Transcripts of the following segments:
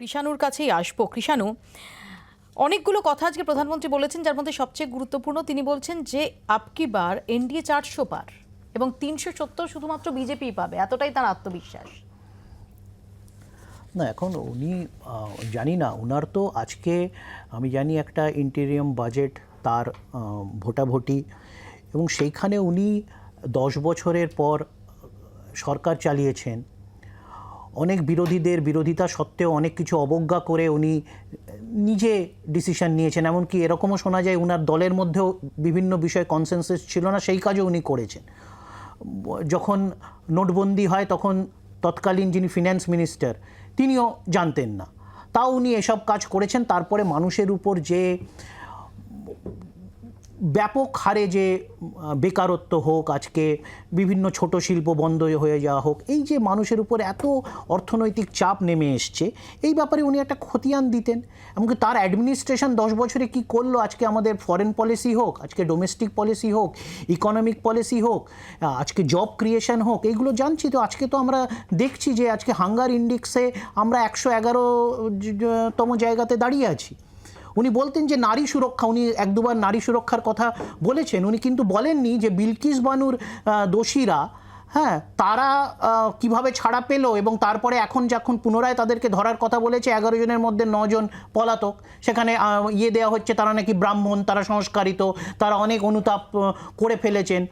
কৃষাণুর কাছেই আসব। কৃষাণু, অনেকগুলো কথা আজকে প্রধানমন্ত্রী বলেছেন, যার মধ্যে সবচেয়ে গুরুত্বপূর্ণ। তিনি বলছেন যে, আপকি বার এনডিএ চারশো পার এবং তিনশো সত্তর শুধুমাত্র বিজেপি পাবে। এতটাই তার আত্মবিশ্বাস। না, এখন উনি জানি না ওনার তো আজকে, আমি জানি, একটা ইন্টেরিয়াম বাজেট তার ভোটাভুটি এবং সেইখানে উনি দশ বছরের পর সরকার চালিয়েছেন। অনেক বিরোধীদের বিরোধিতা সত্ত্বেও অনেক কিছু অবজ্ঞা করে উনি নিজে ডিসিশন নিয়েছেন। এমনকি এরকমও শোনা যায় উনার দলের মধ্যেও বিভিন্ন বিষয়ে কনসেনসাস ছিল না, সেই কাজও উনি করেছেন। যখন নোটবন্দি হয় তখন তৎকালীন যিনি ফিন্যান্স মিনিস্টার তিনিও জানতেন না। তাও উনি এসব কাজ করেছেন, তারপরে মানুষের উপর যে ব্যাপক হারে যে বেকারত্ব হোক, আজকে বিভিন্ন ছোট শিল্প বন্ধ হয়ে যাওয়া হোক, এই যে মানুষের উপর এত অর্থনৈতিক চাপ নেমে এসছে, এই ব্যাপারে উনি একটা খতিয়ান দিতেন। এমনকি তার অ্যাডমিনিস্ট্রেশন দশ বছরে কি করল? আজকে আমাদের ফরেন পলিসি হোক, আজকে ডোমেস্টিক পলিসি হোক ইকোনমিক পলিসি হোক আজকে জব ক্রিয়েশন হোক এইগুলো জানছি তো, আজকে তো আমরা দেখছি যে আজকে হাঙ্গার ইন্ডেক্সে আমরা একশো এগারো তম জায়গাতে দাঁড়িয়ে আছি। উনি বলতেন যে নারী সুরক্ষা, উনি এক দুবার নারী সুরক্ষার কথা বলেছেন। উনি কিন্তু বলেননি যে বিলকিস বানুর দোষীরা হ্যাঁ তারা কীভাবে ছাড়া পেল এবং তারপরে এখন যখন পুনরায় তাদেরকে ধরার কথা বলেছে, এগারো জনের মধ্যে নজন পলাতক। সেখানে ইয়ে দেওয়া হচ্ছে তারা নাকি ব্রাহ্মণ, তারা সংস্কারিত, তারা অনেক অনুতাপ করে ফেলেছেন।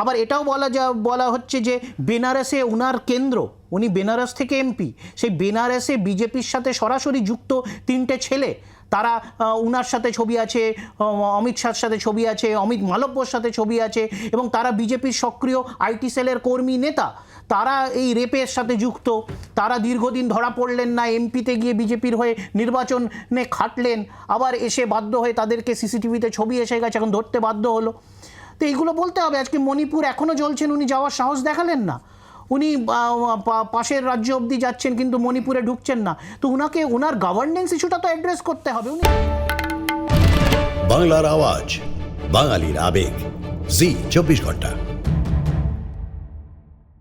আবার এটাও বলা যা, বলা হচ্ছে যে বেনারসে উনার কেন্দ্র, উনি বেনারস থেকে এমপি, সেই বেনারসে বিজেপির সাথে সরাসরি যুক্ত তিনটে ছেলে তারা উনার সাথে ছবি আছে অমিত শাহর সাথে ছবি আছে, অমিত মালব্যর সাথে ছবি আছে, এবং তারা বিজেপির সক্রিয় আইটি সেলের কর্মী নেতা। তারা এই রেপের সাথে যুক্ত। তারা দীর্ঘদিন ধরা পড়লেন না, এমপিতে গিয়ে বিজেপির হয়ে নির্বাচনে খাটলেন। আবার এসে বাধ্য হয়ে তাদেরকে সিসিটিভিতে ছবি এসে গেছে, এখন ধরতে বাধ্য হলো। তো এইগুলো বলতে হবে, আজকে মণিপুর এখনও জ্বলছেন, উনি যাওয়ার সাহস দেখালেন না। উনি পাশের রাজ্য অবধি যাচ্ছেন কিন্তু মণিপুরে ঢুকছেন না। তো উনাকে ওনার গভর্নেন্স ইস্যুটা তো অ্যাড্রেস করতে হবে। উনি বাংলার আওয়াজ, বাঙালির আবেগ। জি, চব্বিশ ঘণ্টা।